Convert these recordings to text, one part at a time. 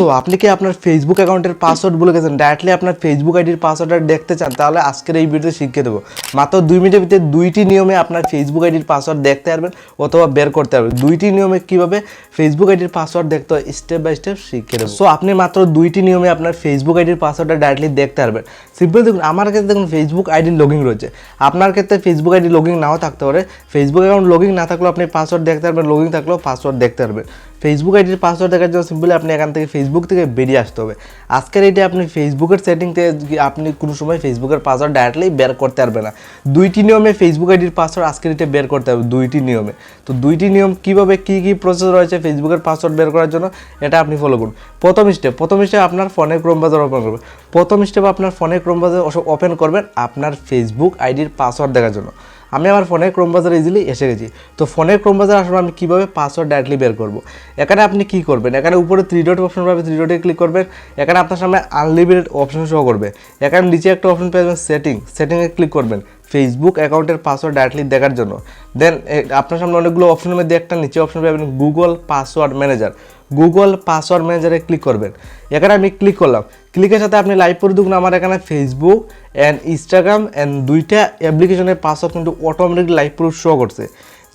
So আপনি কি আপনার ফেসবুক অ্যাকাউন্টের পাসওয়ার্ড ভুলে গেছেন? ডাইরেক্টলি আপনার ফেসবুক আইডির পাসওয়ার্ডটা দেখতে চান, তাহলে আজকের এই ভিডিওতে শিখিয়ে দেবো। মাত্র দুই মিনিটের ভিতরে দুইটি নিয়মে আপনার ফেসবুক আইডির পাসওয়ার্ড দেখতে পারবেন অথবা বের করতে পারবেন। দুইটি নিয়মে কীভাবে ফেসবুক আইডির পাসওয়ার্ড দেখতে হয় স্টেপ বাই স্টেপ শিখিয়ে দেবো। সো আপনি মাত্র দুইটি নিয়মে আপনার ফেসবুক আইডির পাসওয়ার্ডটা ডাইরেক্টলি দেখতে পারবেন। সিম্পল দেখুন, আমার ক্ষেত্রে দেখুন ফেসবুক আইডির লগিং রয়েছে। আপনার ক্ষেত্রে ফেসবুক আইডি লগিং নাও থাকতে পারে। ফেসবুক অ্যাকাউন্ট লগিং না থাকলেও আপনি পাসওয়ার্ড দেখতে পারবেন লগিং থাকলেও পাসওয়ার্ড দেখতে পারবেন। ফেসবুক আইডির পাসওয়ার্ড দেখার জন্য সিম্পলি আপনি এখান থেকে ফেসবুক থেকে বেরিয়ে আসতে হবে। আজকের এইটা আপনি ফেসবুকের সেটিং থেকে আপনি কোনো সময় ফেসবুকের পাসওয়ার্ড ডাইরেক্টলি বের করতে পারবে না। দুইটি নিয়মে ফেসবুক আইডির পাসওয়ার্ড আজকের এটা বের করতে হবে, দুইটি নিয়মে। তো দুইটি নিয়ম কীভাবে কী কী প্রসেস রয়েছে ফেসবুকের পাসওয়ার্ড বের করার জন্য, এটা আপনি ফলো করুন। প্রথম স্টেপ প্রথম স্টেপ আপনার ফোনে ক্রোম বাজার ওপেন করবেন প্রথম স্টেপ আপনার ফোনে ক্রোম বাজার ওপেন করবেন আপনার ফেসবুক আইডির পাসওয়ার্ড দেখার জন্য। আমি আমার ফোনে ক্রোম বাজার ইজিলি এসে গেছি। তো ফোনের ক্রোম বাজার আসলে আমি কীভাবে পাসওয়ার্ড ডাইরেক্টলি বের করব? এখানে আপনি কি করবেন? এখানে উপরে থ্রি ডট অপশন পাবে থ্রি ডটে ক্লিক করবেন। এখানে আপনার সামনে আনলিমিটেড অপশন শো করবে। এখানে নিচে একটা অপশন পেয়ে যাবেন সেটিং সেটিংয়ে ক্লিক করবেন। ফেসবুক অ্যাকাউন্টের পাসওয়ার্ড ডাইরেক্টলি দেখার জন্য। দেন আপনার সামনে অনেকগুলো অপশনের মধ্যে একটা নিচে অপশন পাবেন Google password manager Google password ম্যানেজারে click করবেন। এখানে আমি ক্লিক করলাম। ক্লিকের সাথে আপনি লাইভ করে দেখুন আমার এখানে ফেসবুক অ্যান্ড ইনস্টাগ্রাম অ্যান্ড দুইটা অ্যাপ্লিকেশনের পাসওয়ার্ড কিন্তু অটোমেটিক লাইভ প্রুফ শো করছে।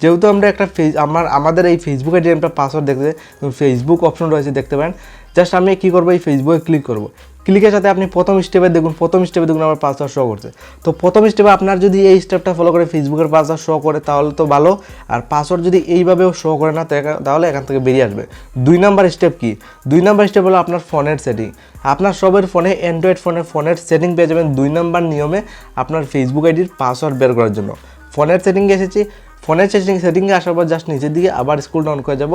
যেহেতু আমরা একটা ফেস আমার, আমাদের এই ফেসবুক আইডি একটা পাসওয়ার্ড দেখতে ফেসবুক অপশন রয়েছে দেখতে পারেন। জাস্ট আমি কী করব? এই ফেসবুকে ক্লিক করব। ক্লিকের সাথে আপনি প্রথম স্টেপে দেখুন, প্রথম স্টেপে দেখুন আমার পাসওয়ার্ড শো করছে। তো প্রথম স্টেপে আপনার যদি এই স্টেপটা ফলো করে ফেসবুকের পাসওয়ার্ড শো করে, তাহলে তো ভালো। আর পাসওয়ার্ড যদি এইভাবেও শো করে না তাহলে এখান থেকে বেরিয়ে আসবে। দুই নাম্বার স্টেপ কি? দুই নাম্বার স্টেপ হলো আপনার ফোনের সেটিং আপনার সবের ফোনে অ্যান্ড্রয়েড ফোনে ফোনের সেটিং পেয়ে যাবেন দুই নাম্বার নিয়মে আপনার ফেসবুক আইডির পাসওয়ার্ড বের করার জন্য। ফোনের সেটিংয়ে এসেছি। ফোনের সেটিং সেটিংয়ে আসার পর জাস্ট নিচের দিকে আবার স্কুল ডাউন করে যাব।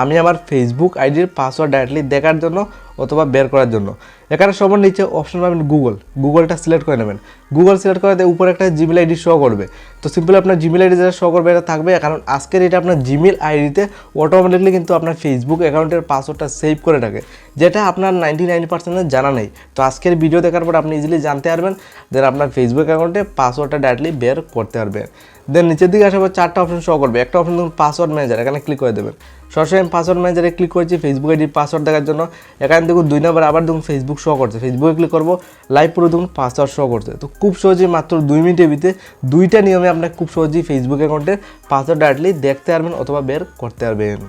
আমি আমার ফেসবুক আইডির পাসওয়ার্ড ডাইরেক্টলি দেখার জন্য অথবা বের করার জন্য। এখানে সবার নিচে অপশন পাবেন গুগল গুগলটা সিলেক্ট করে নেবেন। গুগল সিলেক্ট করে দিয়ে উপরে একটা জিমেল আইডি শো করবে। তো সিম্পলি আপনার জিমেল আইডি যেটা শো করবে এটা থাকবে। কারণ আজকের এটা আপনার জিমেল আইডিতে অটোমেটিকলি কিন্তু আপনার ফেসবুক অ্যাকাউন্টের পাসওয়ার্ডটা সেভ করে রাখে যেটা আপনার নাইনটি নাইন পার্সেন্টের জানা নেই। তো আজকের ভিডিও দেখার পর আপনি ইজিলি জানতে পারবেন। দেন আপনার ফেসবুক অ্যাকাউন্টে পাসওয়ার্ডটা ডাইরেক্টলি বের করতে পারবেন। দেন নিচের দিকে আসার পর চারটা অপশন শো করবে। একটা অপশন দেখুন পাসওয়ার্ড ম্যানেজার এখানে ক্লিক করে দেবেন। সরাসরি আমি পাসওয়ার্ড ম্যানেজারে ক্লিক করেছি ফেসবুক আইডির পাসওয়ার্ড দেখার জন্য। এখানে দেখুন দুই নম্বর আবার দেখুন ফেসবুক শো করছে। ফেসবুকে ক্লিক করব লাইভ পুরো দেখুন পাসওয়ার্ড শো করছে। তো খুব সহজেই মাত্র দুই মিনিটের ভিতরে দুইটা নিয়মে আপনার খুব সহজেই ফেসবুক অ্যাকাউন্টে পাসওয়ার্ড ডাইরেক্টলি দেখতে পারবেন অথবা বের করতে পারবেন।